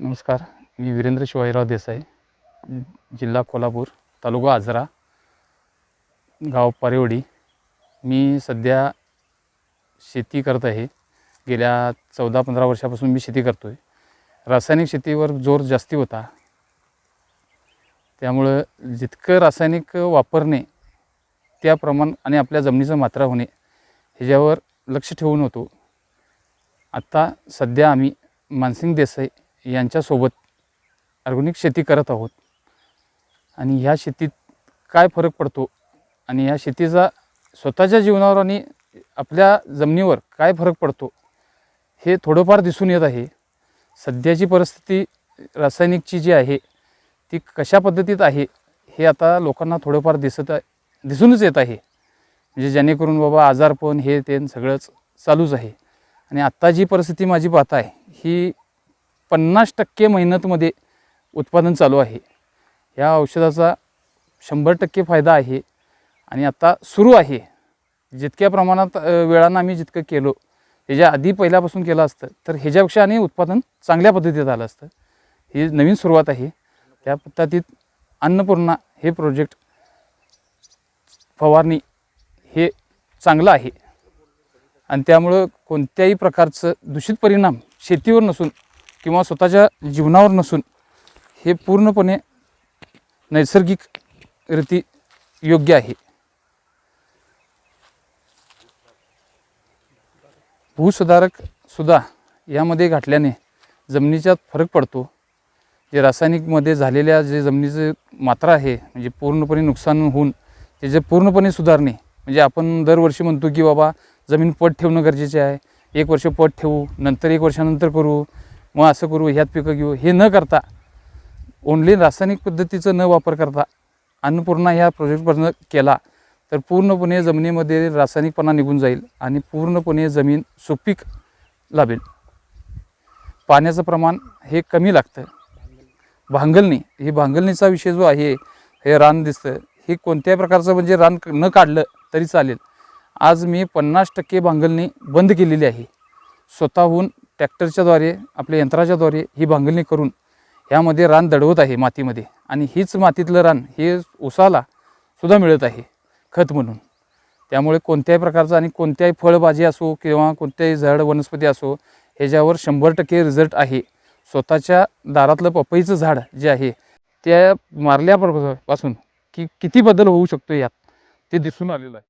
नमस्कार मी वीरेंद्र शिवाजीराव देसाई जिल्हा कोल्हापूर तालुका आजरा गाव पारेवडी. मी सध्या शेती करत आहे. गेल्या चौदा पंधरा वर्षापासून मी शेती करतो आहे रासायनिक शेतीवर जोर जास्ती होता. त्यामुळं जितकं रासायनिक वापरणे त्या प्रमाण आणि आपल्या जमिनीचं मात्रा होणे ह्याच्यावर लक्ष ठेवून होतो. आत्ता सध्या आम्ही मानसिंग देसाई यांच्यासोबत ऑर्गॅनिक शेती करत आहोत. आणि ह्या शेतीत काय फरक पडतो? आणि ह्या शेतीचा स्वतःच्या जीवनावर आणि आपल्या जमिनीवर काय फरक पडतो? हे थोडंफार दिसून येत आहे. सध्याची परिस्थिती रासायनिकची जी आहे ती कशा पद्धतीत आहे हे आता लोकांना थोडंफार दिसत आहे दिसूनच येत आहे. म्हणजे जेणेकरून बाबा आजारपण हे ते सगळंच चालूच आहे. आणि आत्ता जी परिस्थिती माझी पाहताय ही पन्नास टक्के मेहनतमध्ये उत्पादन चालू आहे. या औषधाचा शंभर टक्के फायदा आहे आणि आता सुरू आहे. जितक्या प्रमाणात वेळानं आम्ही जितकं केलो ह्याच्या आधी पहिल्यापासून केलं असतं तर ह्याच्यापेक्षा आणि उत्पादन चांगल्या पद्धतीत आलं असतं. ही नवीन सुरुवात आहे. त्या पद्धतीत अन्नपूर्णा हे प्रोजेक्ट फवारणी हे चांगलं आहे. आणि त्यामुळं कोणत्याही प्रकारचं दूषित परिणाम शेतीवर नसून किंवा स्वतःच्या जीवनावर नसून हे पूर्णपणे नैसर्गिकरीती योग्य आहे. भूसुधारक सुद्धा यामध्ये घातल्याने जमिनीच्यात फरक पडतो. जे रासायनिकमध्ये झालेल्या जे जमिनीचं मात्रा आहे म्हणजे पूर्णपणे नुकसान होऊन ते जे पूर्णपणे सुधारणे म्हणजे आपण दरवर्षी म्हणतो की बाबा जमीन पट ठेवणं गरजेचे आहे. एक वर्ष पट ठेवू नंतर एक वर्षानंतर करू मग असं करू ह्यात पिकं घेऊ. हे न करता ओनली रासायनिक पद्धतीचं न वापर करता अन्नपूर्णा ह्या प्रोजेक्टपासून केला तर पूर्णपणे जमिनीमध्ये रासायनिकपणा निघून जाईल आणि पूर्णपणे जमीन सुपीक लाभेल. पाण्याचं प्रमाण हे कमी लागतं. भांगलणी ही भांगलणीचा विषय जो आहे हे रान दिसतं. हे कोणत्याही प्रकारचं म्हणजे रान न काढलं तरी चालेल. आज मी पन्नास टक्के भांगलणी बंद केलेली आहे. स्वतःहून ट्रॅक्टरच्याद्वारे आपल्या यंत्राच्याद्वारे ही भांगलणी करून ह्यामध्ये रान दडवत आहे मातीमध्ये. आणि हीच मातीतलं रान हे उसाला सुद्धा मिळत आहे खत म्हणून. त्यामुळे कोणत्याही प्रकारचं आणि कोणत्याही फळभाजी असो किंवा कोणत्याही झाड वनस्पती असो ह्याच्यावर शंभर टक्के रिझल्ट आहे. स्वतःच्या दारातलं पपईचं झाड जे आहे त्या मारल्यापासून की किती बदल होऊ शकतो यात ते दिसून आलेलं आहे.